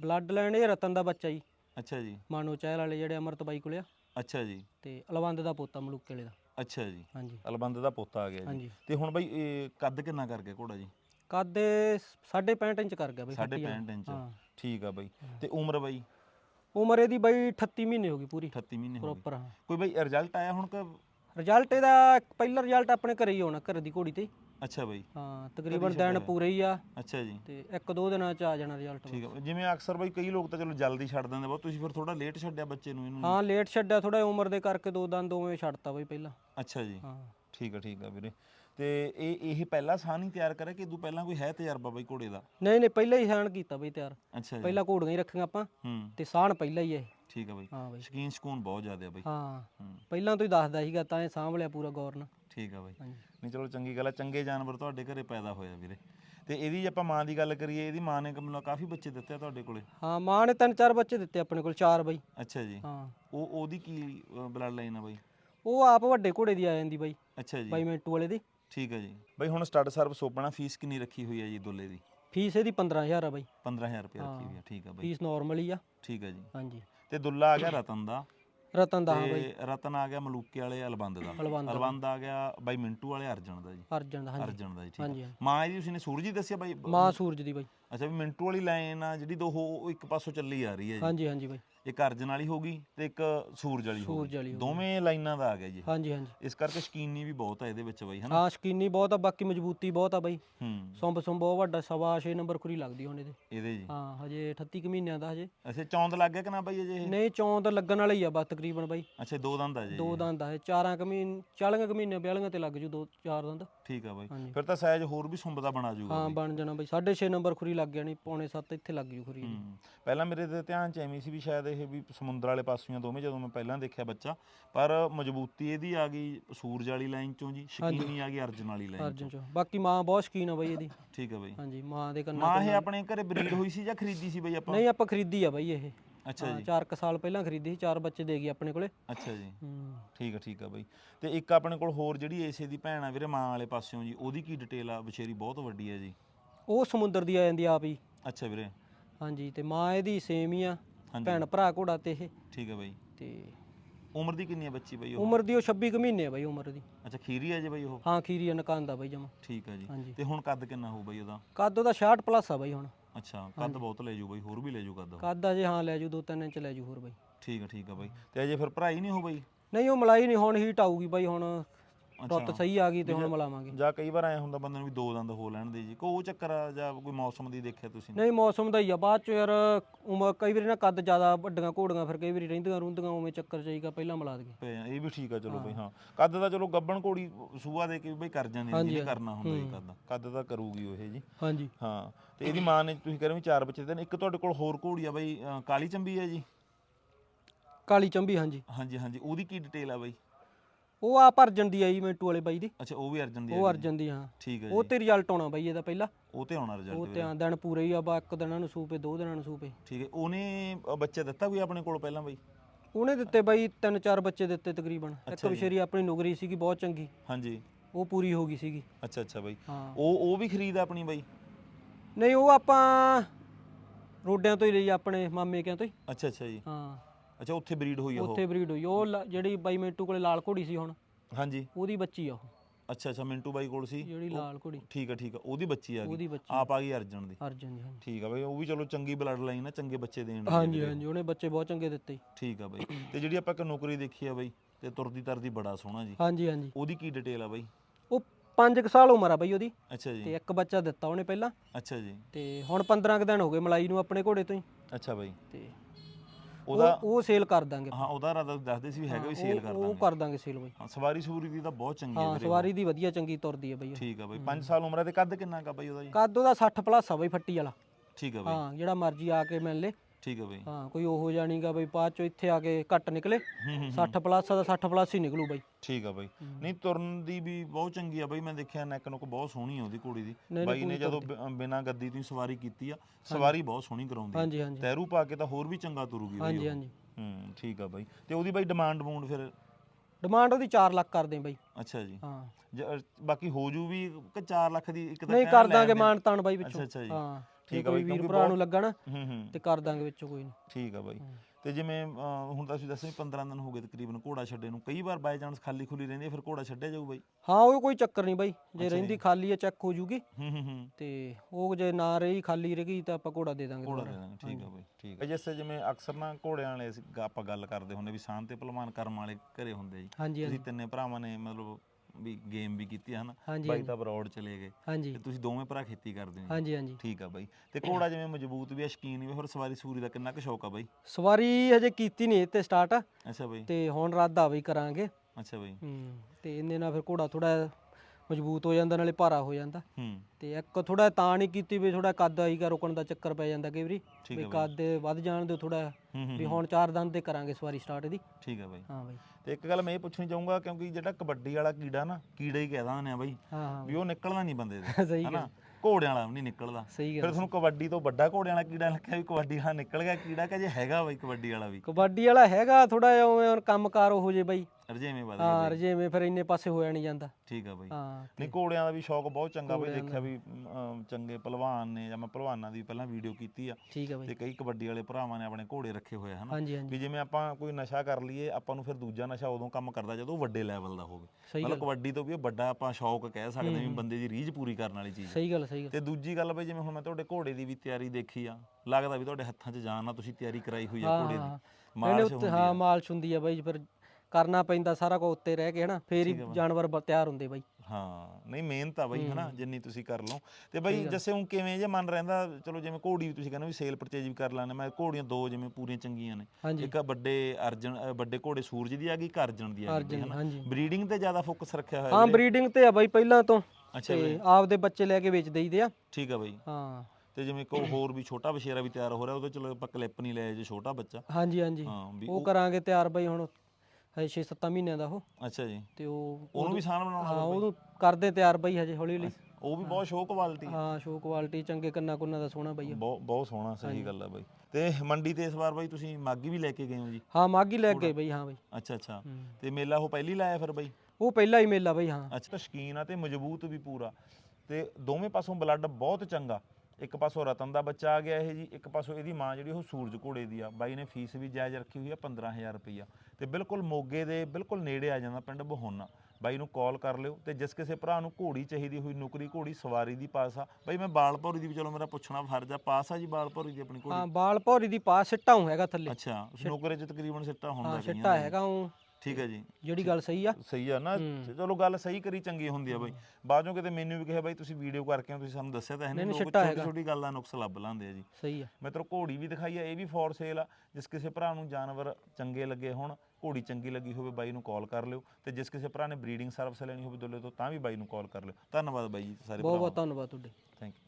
ਬਲੱਡ ਲਾਈਨ ਇਹ ਰਤਨ ਦਾ ਬੱਚਾ ਜੀ। ਅੱਛਾ ਜੀ। ਮਾਨੋ ਚਾਹਲ ਵਾਲੇ ਜਿਹੜੇ ਅਮਰਤ ਬਾਈ ਕੋਲੇ ਆ। ਅੱਛਾ ਜੀ। ਤੇ ਅਲਵੰਦ ਦਾ ਪੋਤਾ ਮਲੂਕੇ ਵਾਲੇ ਦਾ। ਅੱਛਾ ਜੀ। ਹਾਂਜੀ। ਅਲਬੰਦ ਦਾ ਪੋਤਾ ਆ ਗਿਆ ਜੀ। ਹਾਂਜੀ। ਤੇ ਹੁਣ ਬਾਈ ਇਹ ਕੱਦ ਕਿੰਨਾ ਕਰ ਗਿਆ ਘੋੜਾ ਜੀ? ਕੱਦ 65 ਇੰਚ ਕਰ ਗਿਆ ਬਈ 65 ਫੱਟੀ ਇੰਚ। ਹਾਂ। ਠੀਕ ਆ ਬਾਈ। ਤੇ ਉਮਰ ਬਾਈ? ਉਮਰ ਇਹਦੀ ਬਈ 38 ਮਹੀਨੇ ਹੋ ਗਈ ਪੂਰੀ। 38 ਮਹੀਨੇ ਹੋ ਗਏ। ਪ੍ਰੋਪਰ ਹਾਂ ਕੋਈ ਬਾਈ ਰਿਜ਼ਲਟ ਆਇਆ ਹੁਣ ਕਿ ਰਿਜ਼ਲਟ ਇਹਦਾ ਪਹਿਲਾ ਰਿਜ਼ਲਟ ਆਪਣੇ ਘਰੇ ਹੀ ਆਉਣਾ ਘਰ ਦੀ ਘੋੜੀ ਤੇ ਹੀ। ਅੱਛਾ ਬਾਈ। ਹਾਂ ਤਕਰੀਬਨ ਦਿਨ ਪੂਰੇ ਹੀ ਆ। ਅੱਛਾ ਜੀ। ਤੇ ਇੱਕ ਦੋ ਦਿਨਾਂ ਚ ਆ ਜਾਣਾ ਰਿਜ਼ਲਟ ਠੀਕ ਆ ਜਿਵੇਂ ਅਕਸਰ ਬਾਈ ਕਈ ਲੋਕ ਤਾਂ ਚਲੋ ਜਲਦੀ ਛੱਡ ਦਿੰਦੇ ਬਹੁਤ ਤੁਸੀਂ ਫਿਰ ਥੋੜਾ ਲੇਟ ਛੱਡਿਆ ਬੱਚੇ ਨੂੰ ਇਹਨੂੰ। ਹਾਂ ਲੇਟ ਛੱਡਿਆ ਥੋੜਾ ਉਮਰ ਦੇ ਕਰਕੇ ਦੋ ਦੰਦ ਉਵੇਂ ਛੱਡਤਾ ਬਈ ਪਹਿਲਾਂ। ਅੱਛਾ ਜੀ। ਹਾਂ। ਠੀਕ ਆ ਠੀਕ ਆ ਵੀਰੇ। ਤੇ ਇਹ ਇਹ ਪਹਿਲਾ ਸਾਹ ਨਹੀਂ ਤਿਆਰ ਕਰਿਆ ਕਿ ਇਦੋਂ ਪਹਿਲਾਂ ਕੋਈ ਹੈ ਤਜਰਬਾ ਬਾਈ ਘੋੜੇ ਦਾ? ਨਹੀਂ ਨਹੀਂ ਪਹਿਲਾਂ ਹੀ ਸਾਣ ਕੀਤਾ ਬਈ ਤਿਆਰ। ਅੱਛਾ ਜੀ। ਪਹਿਲਾਂ ਘੋੜੀਆਂ ਹੀ ਰੱਖੀਆਂ ਆਪਾਂ ਹੂੰ। ਤੇ ਸਾਣ ਪਹਿਲਾਂ ਹੀ ਇਹ। ਠੀਕ ਆ ਬਾਈ। ਹਾਂ ਬਈ। ਸ਼ਕੀਨ ਸ਼ਕੂਨ ਬਹੁਤ ਜ਼ਿਆਦਾ ਬਾਈ। ਹਾਂ। ਹੂੰ। ਪਹਿਲਾਂ ਤੋਂ ਹੀ ਦੱਸਦਾ ਸੀਗਾ ਤਾਂ ਇਹ ਸਾਂਭ ਲਿਆ ਪੂਰਾ ਗੌਰ ਨਾਲ। ਠੀਕ ਆ ਬਾਈ। ਹਾਂਜੀ। ਨਹੀਂ ਚਲੋ ਚੰਗੀ ਗੱਲ ਆ ਚੰਗੇ ਜਾਨਵਰ ਤੁਹਾਡੇ ਘਰੇ ਪੈਦਾ ਹੋਇਆ ਵੀਰੇ। ਤੇ ਇਹਦੀ ਆਪਾਂ ਮਾਂ ਦੀ ਗੱਲ ਕਰੀਏ ਇਹਦੀ ਮਾਂ ਨੇ ਕਮਲਾ ਕਾਫੀ ਬੱਚੇ ਦਿੱਤੇ ਆ ਤੁਹਾਡੇ ਕੋਲੇ? ਹਾਂ ਮਾਂ ਨੇ ਤਿੰਨ ਚਾਰ ਬੱਚੇ ਦਿੱਤੇ ਆਪਣੇ ਕੋਲ ਚਾਰ ਬਈ। ਅੱਛਾ ਜੀ। ਹਾਂ। ਉਹ ਉਹਦੀ ਕੀ ਬਲੱਡ ਲਾਈਨ ਆ ਬਾਈ? ਉਹ ਆਪ ਵੱਡੇ ਘੋੜੇ ਦੀ ਆ ਜਾਂਦੀ ਬਾਈ। ਅੱਛਾ ਜੀ। ਬਾਈ ਮਿੰਟੂ ਵਾਲੇ ਦੀ। ਠੀਕ ਹੈ ਜੀ। ਬਾਈ ਹੁਣ ਸਟੱਡ ਸਰਵਿਸ ਓਪਨ ਆ ਫੀਸ ਕਿੰਨੀ ਰੱਖੀ ਹੋਈ ਹੈ ਜੀ ਦੁੱਲੇ ਦੀ? ਫੀਸ ਇਹਦੀ 15000 ਆ ਬਾਈ। 15000 ਰੁਪਏ ਰੱਖੀ ਹੋਈ ਹੈ ਠੀਕ ਆ ਬਾਈ। ਫੀਸ ਨਾਰਮਲ ਹੀ ਆ। ਠੀਕ ਹੈ ਜੀ। ਹਾਂਜੀ। ਤੇ ਦੁੱਲਾ ਆ ਗਿਆ ਰਤਨ ਦਾ? ਰਤਨ ਦਾ ਹਾਂ ਬਾਈ। ਤੇ ਰਤਨ ਆ ਗਿਆ ਮਲੂਕੇ ਵਾਲੇ ਅਲਬੰਦ ਦਾ। ਅਲਬੰਦ ਆ ਗਿਆ ਬਾਈ ਮਿੰਟੂ ਵਾਲੇ ਅਰਜਨ ਦਾ ਜੀ। ਅਰਜਨ ਦਾ ਹਾਂਜੀ। ਅਰਜਨ ਦਾ ਜੀ ਠੀਕ ਹਾਂਜੀ। ਮਾਂ ਜੀ ਤੁਸੀਂ ਨੇ ਸੂਰਜ ਹੀ ਦੱਸਿਆ ਬਾਈ? ਮਾਂ ਸੂਰਜ ਦੀ ਬਾਈ। ਅੱਛਾ ਵੀ ਮਿੰਟੂ ਵਾਲੀ ਲਾਈਨ ਆ ਜਿਹੜੀ ਦੋ ਉਹ ਇੱਕ ਪਾਸੋਂ ਚੱਲੀ ਆ ਰਹੀ ਹੈ ਜੀ। ਹਾਂਜੀ ਹਾਂਜੀ ਬਾਈ। ਇੱਕ ਅਰਜਨ ਵਾਲੀ ਹੋ ਗਈ ਤੇ ਇੱਕ ਸੂਰਜ ਵਾਲੀ ਹੋ ਵਾਲੀ ਗਈ। ਦੋਵੇਂ ਲਾਈਨਾਂ ਦਾ ਆ ਗਿਆ ਜੀ। ਹਾਂਜੀ ਹਾਂਜੀ। ਇਸ ਕਰਕੇ ਸ਼ਕੀਨੀ ਵੀ ਬਹੁਤ ਆ ਇਹਦੇ ਵਿੱਚ ਬਾਈ ਹਨਾ? ਹਾਂ ਸ਼ਕੀਨੀ ਬਹੁਤ ਆ ਬਾਕੀ ਮਜ਼ਬੂਤੀ ਬਹੁਤ ਆ ਬਾਈ। ਹੂੰ। ਸੁੰਬ ਸੁੰਬ ਬਹੁਤ ਵੱਡਾ ਸਵਾ 6 ਨੰਬਰ ਖੁਰੀ ਲੱਗਦੀ ਹੁਣ ਇਹਦੇ। ਇਹਦੇ ਜੀ। ਹਾਂ ਹਜੇ 38 ਕੁ ਮਹੀਨਿਆਂ ਦਾ ਹਜੇ। ਅੱਛਾ ਚੌਂਦ ਲੱਗ ਗਿਆ ਕਿ ਨਾ ਬਾਈ ਅਜੇ ਇਹ? ਨਹੀਂ ਚੌਂਦ ਲੱਗਣ ਵਾਲਾ ਹੀ ਆ ਬਸ ਤਕਰੀਬਨ ਬਾਈ। ਅੱਛਾ ਦੋ ਦੰਦ ਆ ਜੀ। ਦੋ ਦੰਦ ਆ ਇਹ ਚਾਰਾਂ ਕੁ ਮਹੀਨੇ 40 ਕੁ ਮਹੀਨੇ 42 ਤੇ ਲੱਗ ਜੂ ਦੋ ਚਾਰ ਦੰਦ। ਠੀਕ ਆ ਬਾਈ। ਹਾਂਜੀ। ਫਿਰ ਤਾਂ ਸਾਈਜ਼ ਹੋਰ ਵੀ ਸੁੰਬ ਦਾ ਬਣਾ ਜੂਗਾ ਹਾਂ ਬਣ ਜਾਣਾ ਬਾਈ। 6.5 ਨੰਬਰ ਖੁਰੀ ਲੱਗ ਜਾਣੀ ਪੌਣੇ 7 ਇੱਥੇ ਲੱਗ ਜੂ ਖੁਰੀ ਇਹਦੀ। ਹੂੰ। ਪਹਿਲਾਂ ਮੇਰੇ ਤੇ ਧਿਆਨ ਚ ਐਵੇਂ ਸੀ ਵੀ ਸ਼ਾਇਦ ਇਹ ਵੀ ਸਮੁੰਦਰ ਵਾਲੇ ਪਾਸਿਓਂ ਦੋਵੇਂ ਜਦੋਂ ਮੈਂ ਪਹਿਲਾਂ ਦੇਖਿਆ ਬੱਚਾ ਪਰ ਮਜ਼ਬੂਤੀ ਇਹਦੀ ਆ ਗਈ ਸੂਰਜ ਵਾਲੀ ਲਾਈਨ ਚੋਂ ਜੀ ਸ਼ਕੀਨੀ ਆ ਗਈ ਅਰਜਨ ਵਾਲੀ ਲਾਈਨ ਅਰਜਨ ਚ। ਬਾਕੀ ਮਾਂ ਬਹੁਤ ਸ਼ਕੀਨ ਆ ਬਾਈ ਇਹਦੀ। ਠੀਕ ਆ ਬਾਈ। ਹਾਂਜੀ ਮਾਂ ਦੇ ਕੰਨਾਂ ਮਾਂ ਇਹ ਆਪਣੇ ਘਰੇ ਬਰੀਡ ਹੋਈ ਸੀ ਜਾਂ ਖਰੀਦੀ ਸੀ ਬਾਈ ਆਪਾਂ? ਨਹੀਂ ਆਪਾਂ ਖਰੀਦੀ ਆ ਬਾਈ ਇਹ। ਅੱਛਾ ਜੀ। ਚਾਰ ਕੁ ਸਾਲ ਪਹਿਲਾਂ ਖਰੀਦੀ ਸੀ ਚਾਰ ਬੱਚੇ ਦੇ ਗਈ ਆਪਣੇ ਕੋਲੇ। ਅੱਛਾ ਜੀ। ਹੂੰ। ਠੀਕ ਆ ਠੀਕ ਆ ਬਾਈ। ਤੇ ਇੱਕ ਆਪਣੇ ਕੋਲ ਹੋਰ ਜਿਹੜੀ ਏਸੇ ਦੀ ਭੈਣ ਆ ਵੀਰੇ ਮਾਂ ਵਾਲੇ ਪਾਸਿਓਂ ਜੀ ਉਹਦੀ ਕੀ ਡਿਟੇਲ ਆ? ਵਿਚੇਰੀ ਬਹੁਤ ਵੱਡੀ ਆ ਜੀ। ਉਹ ਸਮੁੰਦਰ ਦੀ ਆ ਜਾਂਦੀ ਆਪ ਹੀ। ਅੱਛਾ ਵੀਰੇ। ਹਾਂਜੀ ਤੇ ਮਾਂ ਇਹਦੀ ਸੇਮ ਹੀ ਆ। ਹਾਂਜੀ। ਭੈਣ ਭਰਾ ਘੋੜਾ ਤੇ ਇਹ। ਠੀਕ ਆ ਬਾਈ। ਤੇ ਉਮਰ ਦੀ ਕਿੰਨੀ ਆ ਬੱਚੀ ਬਾਈ ਉਹ? ਉਮਰ ਦੀ ਉਹ 26 ਕੁ ਮਹੀਨੇ ਆ ਬਾਈ ਉਮਰ ਦੀ। ਅੱਛਾ ਖੀਰੀ ਆ ਜੀ ਬਾਈ ਉਹ? ਹਾਂ ਖੀਰੀ ਨਕਾਂਦਾ ਬਾਈ ਜਮਾ। ਠੀਕ ਆ ਜੀ। ਹਾਂਜੀ। ਤੇ ਹੁਣ ਕੱਦ ਕਿੰਨਾ ਹੋਊ ਬਾਈ ਉਹਦਾ? ਕੱਦ ਉਹਦਾ 66 ਪਲੱਸ ਆ ਬਾਈ ਹੁਣ। ਅੱਛਾ ਕੱਦ ਬਹੁਤ ਲੈ ਜੂ ਬਾਈ ਹੋਰ ਵੀ ਲੈ ਜੂ ਕੱਦ ਉਹ। ਕੱਦ ਅਜੇ ਹਾਂ ਲੈ ਜੂ 2-3 ਇੰਚ ਲੈ ਜੂ ਹੋਰ ਬਾਈ। ਠੀਕ ਆ ਠੀਕ ਆ ਬਾਈ। ਤੇ ਅਜੇ ਫਿਰ ਭਰਾਈ ਨਹੀਂ ਹੋ ਬਾਈ? ਨਹੀਂ ਉਹ ਮਲਾਈ ਨਹੀਂ ਹੁਣ ਹੀਟ ਆਊਗੀ ਬਾਈ ਹੁਣ ਅੱਛਾ। ਸਹੀ ਆ ਗਈ ਤੇ ਹੁਣ ਮਲਾਵਾਂਗੇ। ਜਾਂ ਕਈ ਵਾਰ ਐ ਹੁੰਦਾ ਬੰਦੇ ਨੂੰ ਵੀ ਦੋ ਦੰਦ ਹੋ ਲੈਣ ਦੇ ਜੀ। ਕੋ ਉਹ ਚੱਕਰ ਆ ਜਾਂ ਕੋਈ ਮੌਸਮ ਦੀ ਦੇਖਿਆ ਤੁਸੀਂ? ਨਹੀਂ ਮੌਸਮ ਦਾ ਹੀ ਆ। ਬਾਅਦ ਚ ਯਾਰ ਉਮਰ ਕਈ ਵਾਰੀ ਨਾ ਕੱਦ ਜ਼ਿਆਦਾ ਵੱਡੀਆਂ ਘੋੜੀਆਂ ਫਿਰ ਕਈ ਵਾਰੀ ਰਹਿੰਦੀਆਂ ਰੁੰਦੀਆਂ ਉਵੇਂ ਚੱਕਰ ਚਾਹੀਗਾ ਪਹਿਲਾਂ ਮਿਲਾ ਦਈਏ। ਪਏ ਆ, ਇਹ ਵੀ ਠੀਕ ਆ ਚਲੋ ਬਈ ਹਾਂ। ਕੱਦ ਦਾ ਚਲੋ ਗੱਬਣ ਘੋੜੀ ਸੂਆ ਦੇ ਕੇ ਬਈ ਕਰ ਜਾਂਦੀ ਨੇ ਜਿਹਨੇ ਕਰਨਾ ਹੁੰਦਾ ਜੀ ਕੱਦ। ਕੱਦ ਤਾਂ ਕਰੂਗੀ ਉਹ ਇਹ ਜੀ। ਹਾਂਜੀ। ਹਾਂ। ਤੇ ਇਹਦੀ ਮਾਂ ਨੇ ਤੁਸੀਂ ਕਹਿ ਰਹੇ ਵੀ ਚਾਰ ਬੱਚੇ ਤੇ ਇੱਕ ਤੁਹਾਡੇ ਕੋਲ ਹੋਰ ਘੋੜੀ ਆ ਬਈ ਅ, ਕਾਲੀ ਚੰਬੀ ਆ ਜੀ? ਕਾਲੀ ਚੰਬੀ ਹਾਂਜੀ। ਹਾਂਜੀ ਹਾਂਜੀ। ਉਹਦੀ ਕੀ ਡਿਟੇਲ ਆ ਬਈ? ਉਹ ਆਪ ਅਰਜਨ ਦੀ ਆਈ ਮਿੰਟੂ ਵਾਲੇ ਬਾਈ ਦੀ। ਅੱਛਾ ਉਹ ਵੀ ਅਰਜਨ ਦੀ ਉਹ ਆ ਅਰਜਨ ਦੀ ਹਾਂ। ਠੀਕ ਹੈ ਉਹ ਜੀ ਤੇ ਰਿਜ਼ਲਟ ਆਉਣਾ ਬਾਈ ਇਹਦਾ ਪਹਿਲਾਂ। ਉਹ ਤੇ ਆਉਣਾ ਉਹ ਰਿਜ਼ਲਟ ਤੇ ਦਿਨ ਪੂਰੇ ਹੀ ਆ ਬਾ ਇੱਕ ਦਿਨਾਂ ਨੂੰ ਸੂਪੇ ਦੋ ਦਿਨਾਂ ਨੂੰ ਸੂਪੇ। ਠੀਕ ਹੈ ਉਹਨੇ ਬੱਚਾ ਦਿੱਤਾ ਕੋਈ ਆਪਣੇ ਕੋਲ ਪਹਿਲਾਂ ਬਈ? ਉਹਨੇ ਦਿੱਤੇ ਬਾਈ ਤਿੰਨ ਚਾਰ ਬੱਚੇ ਦਿੱਤੇ ਤਕਰੀਬਨ। ਇੱਕ ਵਿਸ਼ੇਰੀ ਆਪਣੀ ਨੁਗਰੀ ਸੀਗੀ ਬਹੁਤ ਚੰਗੀ। ਹਾਂਜੀ। ਉਹ ਪੂਰੀ ਹੋ ਗਈ ਸੀਗੀ। ਅੱਛਾ ਅੱਛਾ ਬਈ। ਉਹ ਉਹ ਵੀ ਖਰੀਦ ਆ ਆਪਣੀ ਬਈ? ਨਹੀਂ ਉਹ ਆਪਾਂ ਰੋਡਿਆਂ ਤੋਂ ਹੀ ਲਈ ਆਪਣੇ ਮਾਮੇ ਕਿਆਂ ਤੋਂ ਹੀ। ਅੱਛਾ ਅੱਛਾ ਜੀ। ਹਾਂ। ਅੱਛਾ ਉੱਥੇ ਬਰੀਡ ਹੋਈ ਆ ਉਹ? ਉੱਥੇ ਬਰੀਡ ਹੋਈ ਉਹ ਲ- ਜਿਹੜੀ ਬਾਈ ਮਿੰਟੂ ਕੋਲੇ ਲਾਲ ਘੋੜੀ ਸੀ ਹੁਣ। ਹਾਂਜੀ। ਉਹਦੀ ਬੱਚੀ ਆ ਉਹ। ਅੱਛਾ ਅੱਛਾ ਮਿੰਟੂ ਬਾਈ ਕੋਲ ਸੀ? ਜਿਹੜੀ ਲਾਲ ਘੋੜੀ। ਠੀਕ ਆ ਠੀਕ ਆ। ਉਹਦੀ ਬੱਚੀ ਆ ਗਈ। ਬੱਚੀ ਆਪ ਆ ਗਈ ਅਰਜਨ ਦੀ। ਅਰਜਨ ਦੀ ਹਾਂਜੀ। ਠੀਕ ਆ ਬਈ ਉਹ ਵੀ ਚਲੋ ਚੰਗੀ ਬਲੱਡ ਲਾਈਨ ਆ ਚੰਗੇ ਬੱਚੇ ਦੇਣ ਦੀ ਹਾਂਜੀ ਹਾਂਜੀ ਉਹਨੇ ਬੱਚੇ ਬਹੁਤ ਚੰਗੇ ਦਿੱਤੇ। ਠੀਕ ਆ ਬਈ। ਤੇ ਜਿਹੜੀ ਆਪਾਂ ਇੱਕ ਨੌਕਰੀ ਦੇਖੀ ਆ ਬਈ ਤੇ ਤੁਰਦੀ ਤਰਦੀ ਬੜਾ ਸੋਹਣਾ ਜੀ। ਹਾਂਜੀ ਹਾਂਜੀ। ਉਹਦੀ ਕੀ ਡਿਟੇਲ ਆ ਬਈ? ਉਹ 5 ਸਾਲ ਉਮਰ ਆ ਬਾਈ ਉਹਦੀ। ਅੱਛਾ ਜੀ। ਤੇ ਇੱਕ ਬੱਚਾ ਦਿੱਤਾ ਉਹਨੇ ਪਹਿਲਾਂ। ਅੱਛਾ ਜੀ। ਤੇ ਹੁਣ 15 ਕੁ ਦਿਨ ਹੋ ਗਏ ਮਲਾਈ ਨੂੰ ਆਪਣੇ ਘੋੜੇ ਤੋਂ ਹੀ। ਅੱਛਾ ਬਈ। ਤੇ ਉਹਦਾ ਉਹ ਸੇਲ ਕਰ ਦਾਂਗੇ ਹਾਂ ਉਹਦਾ ਰਾਦਾ ਦੱਸਦੇ ਸੀ ਵੀ ਹੈਗਾ ਵੀ ਸੇਲ ਕਰ ਉਹ ਦਾਂਗੇ। ਕਰ ਦਾਂਗੇ ਸੇਲ ਬਾਈ। ਹਾਂ ਸਵਾਰੀ ਸੂਰੀ ਦੀ ਤਾਂ ਬਹੁਤ ਚੰਗੀ ਹਾਂ ਵੀਰੇ ਸਵਾਰੀ ਦੀ ਵਧੀਆ ਚੰਗੀ ਤੁਰਦੀ ਹੈ ਬਾਈ। ਠੀਕ ਆ ਬਈ 5 ਸਾਲ ਉਮਰ ਆ ਤੇ ਕੱਦ ਕਿੰਨਾ ਕਾ ਬਈ ਉਹਦਾ ਜੀ? ਕੱਦ ਉਹਦਾ 60 ਪਲੱਸ ਆ ਬਾਈ ਫੱਟੀ ਵਾਲਾ। ਠੀਕ ਆ ਬਈ। ਹਾਂ ਜਿਹੜਾ ਮਰਜ਼ੀ ਆ ਕੇ ਮਿਲ ਲੇ। ਠੀਕ ਆ ਬਈ। ਹਾਂ ਕੋਈ ਉਹੋ ਜਾਣੀਗਾ ਬਈ ਬਾਅਦ ਚੋਂ ਇੱਥੇ ਆ ਕੇ ਘੱਟ ਨਿਕਲੇ। ਹੂੰ ਹੂੰ 60 ਪਲੱਸ ਦਾ 60 ਪਲੱਸ ਹੀ ਨਿਕਲੂ ਬਾਈ। ਠੀਕ ਆ ਬਈ। ਨਹੀਂ ਤੁਰਨ ਦੀ ਵੀ ਬਹੁਤ ਚੰਗੀ ਆ ਬਈ ਮੈਂ ਦੇਖਿਆ ਨੈਕ ਨੁਕ ਬਹੁਤ ਸੋਹਣੀ ਆ ਉਹਦੀ ਘੋੜੀ ਦੀ। ਬਾਈ ਨੇ ਜਦੋਂ ਬਿਨਾਂ ਗੱਦੀ ਤੋਂ ਹੀ ਸਵਾਰੀ ਕੀਤੀ ਆ ਸਵਾਰੀ ਬਹੁਤ ਸੋਹਣੀ ਕਰਾਉਂਦੀ ਆ। ਹਾਂਜੀ ਹਾਂਜੀ। ਤੈਰੂ ਪਾ ਕੇ ਤਾਂ ਹੋਰ ਵੀ ਚੰਗਾ ਤੁਰੂਗੀ ਬਈ ਹਾਂਜੀ। ਹਾਂਜੀ। ਹੂੰ ਠੀਕ ਆ ਬਾਈ। ਤੇ ਉਹਦੀ ਬਾਈ ਡਿਮਾਂਡ ਡਮੂੰਡ ਫਿਰ? ਡਿਮਾਂਡ ਉਹਦੀ 4 ਲੱਖ ਕਰਦੇ ਬਾਈ। ਅੱਛਾ ਜੀ। ਹਾਂ। ਬਾਕੀ ਹੋ ਜੂ ਵੀ ਕਿ 4 ਲੱਖ ਦੀ ਇੱਕ ਤਾਂ ਨਹੀਂ ਕਰ ਦਾਂਗੇ ਆਉਂਦੇ। ਮਾਨ ਤਾਨ ਬਾਈ ਅੱਛਾ ਪਿੱਛੋਂ ਅੱਛਾ ਜੀ। ਹਾਂ। ਠੀਕ ਆ ਬਾਈ ਵੀਰ ਕਿਉਂਕਿ ਭਰਾ ਨੂੰ ਲੱਗਾ ਨਾ ਹੂੰ ਹੂੰ। ਤੇ ਕਰ ਦਾਂਗੇ ਵਿੱਚੋਂ ਕੋਈ ਨਹੀਂ। ਠੀਕ ਆ ਬਾਈ। ਤੇ ਜਿਵੇਂ ਅਹ, ਹੁਣ ਤਾਂ ਤੁਸੀਂ ਦੱਸਿਆ ਵੀ 15 ਦਿਨ ਹੋ ਗਏ ਤਕਰੀਬਨ ਘੋੜਾ ਛੱਡੇ ਨੂੰ। ਕਈ ਵਾਰ ਬਾਈ ਚਾਂਸ ਖਾਲੀ ਖੁੱਲੀ ਰਹਿੰਦੀ ਹੈ ਫਿਰ ਘੋੜਾ ਛੱਡਿਆ ਜਾਊ ਬਾਈ। ਹਾਂ ਉਹ ਕੋਈ ਚੱਕਰ ਨਹੀਂ ਬਾਈ। ਜੇ ਰਹਿੰਦੀ ਖਾਲੀ ਹੈ ਚੈੱਕ ਹੋ ਜੂਗੀ। ਹੂੰ ਹੂੰ ਹੂੰ। ਤੇ ਉਹ ਜੇ ਨਾ ਰਹੀ ਖਾਲੀ ਰਹੀ ਤਾਂ ਆਪਾਂ ਘੋੜਾ ਦੇ ਦਾਂਗੇ ਘੋੜਾ। ਦੇ ਦਾਂਗੇ ਠੀਕ ਆ ਬਾਈ ਠੀਕ ਆ। ਜਿਵੇਂ ਜਿਵੇਂ ਅਕਸਰ ਨਾ ਘੋੜਿਆਂ ਵਾਲੇ ਅਸੀਂ ਗ- ਆਪਾਂ ਗੱਲ ਕਰਦੇ ਹੁੰਦੇ ਵੀ ਸ਼ਾਨ ਤੇ ਭਲਵਾਨ ਕਰਮ ਵਾਲੇ ਘਰੇ ਹੁੰਦੇ ਜੀ। ਹਾਂਜੀ ਤੁਸੀਂ ਤਿੰਨੇ ਭਰਾਵਾਂ ਨੇ ਮਤਲਬ ਵੀ ਗੇਮ ਵੀ ਕੀਤੀ ਹਨਾ? ਹਾਂਜੀ ਬਾਈ ਤਾਂ ਅਬਰੋਡ ਚਲੇ ਗਏ। ਹਾਂਜੀ। ਤੇ ਤੁਸੀਂ ਦੋਵੇਂ ਭਰਾ ਖੇਤੀ ਕਰਦੇ ਹੋ ਜੀ। ਹਾਂਜੀ ਹਾਂਜੀ। ਠੀਕ ਆ ਬਾਈ। ਤੇ ਘੋੜਾ ਜਿਵੇਂ ਮਜ਼ਬੂਤ ਵੀ ਆ ਸ਼ਕੀਨ ਵੀ ਆ, ਹੋਰ ਸਵਾਰੀ ਸੂਰੀ ਦਾ ਕਿੰਨਾ ਕੁ ਸ਼ੌਕ ਆ ਬਾਈ? ਸਵਾਰੀ ਹਜੇ ਕੀਤੀ ਨਹੀਂ ਤੇ ਸਟਾਰਟ ਅੱਛਾ ਬਾਈ। ਤੇ ਹੁਣ ਰਾਦਾ ਵੀ ਕਰਾਂਗੇ। ਅੱਛਾ ਬਾਈ। ਹੂੰ ਤੇ ਇੰਨੇ ਨਾਲ ਫਿਰ ਘੋੜਾ ਥੋੜਾ ਮਜ਼ਬੂਤ ਹੋ ਜਾਂਦਾ ਨਾਲੇ ਭਾਰਾ ਹੋ ਜਾਂਦਾ। ਹੂੰ। ਤੇ ਇੱਕ ਥੋੜਾ ਤਾਂ ਨਹੀਂ ਕੀਤੀ ਵੀ ਥੋੜਾ ਕੱਦ ਆਈਗਾ ਰੁਕਣ ਦਾ ਚੱਕਰ ਪੈ ਜਾਂਦਾ ਕਈ ਵਾਰੀ। ਠੀਕ ਵੀ ਆ ਕੱਦ ਵੱਧ ਜਾਣ ਦੇ ਥੋੜਾ ਹੂੰ ਹੂੰ ਵੀ ਹੁਣ ਚਾਰ ਦੰਦ ਤੇ ਕਰਾਂਗੇ ਸਵਾਰੀ ਸਟਾਰਟ ਦੀ ਠੀਕ ਆ ਬਾਈ। ਹਾਂ ਬਾਈ। ਤੇ ਇੱਕ ਗੱਲ ਮੈਂ ਇਹ ਪੁੱਛਣੀ ਚਾਹੂੰਗਾ ਕਿਉਂਕਿ ਜਿਹੜਾ ਕਬੱਡੀ ਵਾਲਾ ਕੀੜਾ ਨਾ ਕੀੜਾ ਹੀ ਕਹਿ ਦਿੰਦੇ ਆ ਬਾਈ ਹਾਂ ਵੀ ਉਹ ਨਿਕਲਣਾ ਨਹੀਂ ਬੰਦੇ ਦੇ ਸਹੀ ਹਨਾ? ਘੋੜਿਆਂ ਵਾਲਾ ਵੀ ਨਹੀਂ ਨਿਕਲਦਾ। ਫਿਰ ਗੱਲ ਤੁਹਾਨੂੰ ਕਬੱਡੀ ਤੋਂ ਵੱਡਾ ਘੋੜਿਆਂ ਵਾਲਾ ਕੀੜਾ ਲੱਗਿਆ ਵੀ ਕਬੱਡੀ ਵਾਲਾ ਨਿਕਲ ਗਿਆ ਕੀੜਾ ਕਿ ਜੇ ਹੈਗਾ ਬਾਈ ਕਬੱਡੀ ਵਾਲਾ ਵੀ? ਕਬੱਡੀ ਵਾਲਾ ਹੈਗਾ ਥੋੜਾ ਜਿਹਾ ਉਵੇਂ ਕੰਮਕਾਰ ਹੋ ਜੇ ਬਾਈ। ਰਜੇਵੇਂ ਵੱਧ ਗਏ ਹਾਂ ਰਜੇਵੇਂ ਫਿਰ ਇੰਨੇ ਪਾਸੇ ਹੋਇਆ ਨਹੀਂ ਜਾਂਦਾ। ਠੀਕ ਆ ਬਾਈ। ਹਾਂ ਨਹੀਂ ਘੋੜਿਆਂ ਦਾ ਵੀ ਸ਼ੌਕ ਬਹੁਤ ਚੰਗਾ ਬਾਈ ਦੇਖਿਆ ਵੀ ਅਮ, ਚੰਗੇ ਪਹਿਲਵਾਨ ਨੇ ਜਾਂ ਮੈਂ ਪਹਿਲਵਾਨਾਂ ਦੀ ਪਹਿਲਾਂ ਵੀਡੀਓ ਕੀਤੀ ਆ। ਠੀਕ ਆ ਬਾਈ। ਤੇ ਕਈ ਕਬੱਡੀ ਵਾਲੇ ਭਰਾਵਾਂ ਨੇ ਆਪਣੇ ਘੋੜੇ ਰੱਖੇ ਹੋਏ ਆ ਹਨਾ। ਹਾਂਜੀ ਹਾਂਜੀ। ਵੀ ਜਿਵੇਂ ਆਪਾਂ ਕੋਈ ਨਸ਼ਾ ਕਰ ਲਈਏ ਆਪਾਂ ਨੂੰ ਫਿਰ ਦੂਜਾ ਨਸ਼ਾ ਉਦੋਂ ਕੰਮ ਕਰਦਾ ਜਦੋਂ ਉਹ ਵੱਡੇ ਲੈਵਲ ਦਾ ਹੋਵੇ। ਸਹੀ ਮਤਲਬ ਕਬੱਡੀ ਤੋਂ ਵੀ ਇਹ ਵੱਡਾ ਆਪਾਂ ਸ਼ੌਕ ਕਹਿ ਸਕਦੇ ਹਾਂ ਵੀ ਬੰਦੇ ਦੀ ਰੀਝ ਪੂਰੀ ਕਰਨ ਵਾਲੀ ਚੀਜ਼ ਹੈ। ਸਹੀ ਗੱਲ ਸਹੀ ਗੱਲ। ਤੇ ਦੂਜੀ ਗੱਲ ਬਈ ਜਿਵੇਂ ਹੁਣ ਮੈਂ ਤੁਹਾਡੇ ਘੋੜੇ ਦੀ ਵੀ ਤਿਆਰੀ ਦੇਖੀ ਆ ਲੱਗਦਾ ਵੀ ਤੁਹਾਡੇ ਹੱਥਾਂ 'ਚ ਜਾਨ ਨਾਲ ਤੁਸੀਂ ਤਿਆਰੀ ਕਰਾਈ ਹੋਈ ਆ ਘੋੜੇ ਹਾਂ। ਦੀ। ਇਹਨੇ ਮਾਲਸ਼ ਉੱਤੇ ਹੁੰਦੀ ਹਾਂ ਆ। ਮਾਲਸ਼ ਹੁੰਦੀ ਆ ਬਾਈ ਫਿਰ ਕਰਨਾ ਪੈਂਦਾ ਸਾਰਾ ਕੁਝ ਉੱਤੇ ਰਹਿ ਕੇ ਹਨਾ? ਫੇਰ ਹੀ ਜਾਨਵਰ ਬ- ਤਿਆਰ ਹੁੰਦੇ ਬਾਈ। ਹਾਂ ਨਹੀਂ ਮਿਹਨਤ ਆ ਬਈ ਹਨਾ ਜਿੰਨੀ ਤੁਸੀਂ ਕਰ ਲਓ। ਤੇ ਬਈ ਜੱਸੇ ਹੁਣ ਕਿਵੇਂ ਜੇ ਮਨ ਰਹਿੰਦਾ ਚਲੋ ਜਿਵੇਂ ਘੋੜੀ ਵੀ ਤੁਸੀਂ ਕਹਿੰਦੇ ਵੀ ਸੇਲ ਪਰਚੇਜ ਵੀ ਕਰ ਲੈਣੇ ਮੈਂ ਘੋੜੀਆਂ ਦੋ ਜਿਵੇਂ ਪੂਰੀਆਂ ਚੰਗੀਆਂ ਨੇ। ਹਾਂਜੀ। ਇੱਕ ਆ ਵੱਡੇ ਅਰਜਨ ਅ, ਵੱਡੇ ਘੋੜੇ ਸੂਰਜ ਦੀ ਆ ਗਈ ਇੱਕ ਅਰਜਨ ਦੀ ਆ ਗਈ ਅਰਜਨ ਹਨਾ? ਹਾਂਜੀ। ਬਰੀਡਿੰਗ ਤੇ ਜ਼ਿਆਦਾ ਫੋਕਸ ਰੱਖਿਆ ਹੋਇਆ ਹਾਂ? ਬਰੀਡਿੰਗ ਤੇ ਆ ਬਾਈ ਪਹਿਲਾਂ ਤੋਂ। ਅੱਛਾ ਤੇ ਆਪਦੇ ਬੱਚੇ ਲੈ ਕੇ ਵੇਚ ਦੇਈਦੇ ਆ। ਠੀਕ ਆ ਬਈ। ਹਾਂ। ਤੇ ਜਿਵੇਂ ਕੋ ਹੋਰ ਵੀ ਛੋਟਾ ਬਸ਼ੇਰਾ ਵੀ ਤਿਆਰ ਹੋ ਰਿਹਾ ਉਹਦੇ ਚਲੋ ਆਪਾਂ ਕਲਿੱਪ ਨਹੀਂ ਲਿਆ ਜੇ ਛੋਟਾ ਬੱਚਾ। ਹਾਂਜੀ ਹਾਂਜੀ। ਹਾਂ ਵੀ ਉਹ ਕਰਾਂਗੇ ਤਿਆਰ ਬਾਈ ਹੁਣ। ਹਜੇ 6-7 ਮਹੀਨਿਆਂ ਦਾ ਉਹ। ਅੱਛਾ ਜੀ। ਤੇ ਉਹ ਉਹਨੂੰ ਵੀ ਸਾਨ ਬਣਾਉਣਾ ਹਾਂ ਉਹਨੂੰ ਕਰਦੇ ਤਿਆਰ ਬਾਈ ਹਜੇ ਹੌਲੀ ਹੌਲੀ। ਉਹ ਵੀ ਬਹੁਤ ਸ਼ੋਅ ਕੁਆਲਿਟੀ ਹਾਂ ਸ਼ੋ ਕੁਆਲਿਟੀ ਚੰਗੇ ਕੰਨਾ ਕੁੰਨਾ ਦਾ ਸੋਹਣਾ ਬਾਈ। ਬਹੁਤ ਬਹੁਤ ਸੋਹਣਾ ਸਹੀ ਗੱਲ ਆ ਬਾਈ। ਤੇ ਮੰਡੀ ਤੇ ਇਸ ਵਾਰ ਬਾਈ ਤੁਸੀਂ ਮਾਗੀ ਵੀ ਲੈ ਕੇ ਗਏ ਹੋ ਜੀ? ਹਾਂ ਮਾਗੀ ਲੈ ਗਏ ਬਾਈ ਹਾਂ ਬਾਈ। ਅੱਛਾ ਅੱਛਾ। ਤੇ ਮੇਲਾ ਉਹ ਪਹਿਲੀ ਲਾਇਆ ਫਿਰ ਬਾਈ? ਉਹ ਪਹਿਲਾ ਹੀ ਮੇਲਾ ਬਾਈ ਹਾਂ। ਅੱਛਾ ਤਾਂ ਸ਼ਕੀਨ ਆ ਤੇ ਮਜ਼ਬੂਤ ਵੀ ਪੂਰਾ। ਤੇ ਦੋਵੇਂ ਪਾਸੋਂ ਬਲੱਡ ਬਹੁਤ ਚੰਗਾ। ਇੱਕ ਪਾਸੋਂ ਰਤਨ ਦਾ ਬੱਚਾ ਆ ਗਿਆ ਇਹ ਜੀ ਇੱਕ ਪਾਸੋਂ ਇਹਦੀ ਮਾਂ ਜਿਹੜੀ ਉਹ ਸੂਰਜ ਘੋੜੇ ਦੀ ਆ। ਬਾਈ ਨੇ ਫੀਸ ਵੀ ਜਾਇਜ਼ ਰੱਖੀ ਹੋਈ ਆ 15000 ਰੁਪਈਆ। ਤੇ ਬਿਲਕੁਲ ਮੋਗੇ ਦੇ ਬਿਲਕੁਲ ਨੇੜੇ ਆ ਜਾਂਦਾ ਪਿੰਡ ਬਹੋਨਾ। ਬਾਈ ਨੂੰ ਕਾਲ ਕਰ ਲਿਓ ਤੇ ਜਿਸ ਕਿਸੇ ਭਰਾ ਨੂੰ ਘੋੜੀ ਚਾਹੀਦੀ ਹੋਈ ਨੁਕਰੀ ਘੋੜੀ ਸਵਾਰੀ ਦੀ ਪਾਸ ਆ। ਬਾਈ ਮੈਂ ਬਾਲ ਭੌਰੀ ਦੀ ਵੀ ਚਲੋ ਮੇਰਾ ਪੁੱਛਣਾ ਫਰਜ਼ ਆ ਪਾਸ ਆ ਜੀ ਬਾਲ ਭੌਰੀ ਦੀ ਆਪਣੀ ਘੋੜੀ? ਹਾਂ ਬਾਲ ਭੌਰੀ ਦੀ ਪਾਸ ਸਿੱਟਾ ਹੁ ਹੈਗਾ ਥੱਲੇ। ਅੱਛਾ ਨੁਕਰੇ ਚ ਤਕਰੀਬਨ ਸਿੱਟਾ ਹੁੰਦਾ ਹਾਂ ਸਿੱਟਾ। ਹੈਗਾ ਉਹ ਠੀਕ ਹੈ ਜੀ। ਜਿਹੜੀ ਗੱਲ ਸਹੀ ਆ। ਸਹੀ ਆ ਨਾ। ਚਲੋ ਗੱਲ ਸਹੀ ਕਰੀ ਚੰਗੀ ਹੁੰਦੀ ਆ ਬਾਈ। ਬਾਅਦੋਂ ਕਿਤੇ ਮੈਨੂੰ ਵੀ ਕਿਹਾ ਬਾਈ ਤੁਸੀਂ ਵੀਡੀਓ ਕਰਕੇ ਆਓ, ਤੁਸੀਂ ਸਾਨੂੰ ਦੱਸਿਆ ਤਾਂ ਹੈ ਨਹੀਂ ਨਹੀਂ, ਲੋਕ ਛੋਟੀ ਛੋਟੀ ਗੱਲ ਨੁਕਸ ਲੱਭ ਲਾਂਦੇ ਆ ਜੀ। ਸਹੀ ਆ। ਮੈਂ ਤੇਰੇ ਘੋੜੀ ਵੀ ਦਿਖਾਈ ਆ ਇਹ ਵੀ ਫੋਰ ਸੇਲ ਆ। ਜਿਸ ਕਿਸੇ ਭਰਾ ਨੂੰ ਜਾਨਵਰ ਚੰਗੇ ਲੱਗੇ ਹੋਣ ਘੋੜੀ ਚੰਗੀ ਲੱਗੀ ਹੋਵੇ ਬਾਈ ਨੂੰ ਕਾਲ ਕਰ ਲਿਓ। ਤੇ ਜਿਸ ਕਿਸੇ ਭਰਾ ਨੇ ਬਰੀਡਿੰਗ ਸਰਵਿਸ ਲੈਣੀ ਹੋਵੇ ਦੁੱਲੇ ਤੋਂ ਤਾਂ ਵੀ ਬਾਈ ਨੂੰ ਕਾਲ ਕਰ ਲਿਓ। ਧੰਨਵਾਦ ਬਾਈ ਜੀ ਸਾਰੇ ਬਹੁਤ ਬਹੁਤ ਧੰਨਵਾਦ ਤੁਹਾਡੇ। Thank you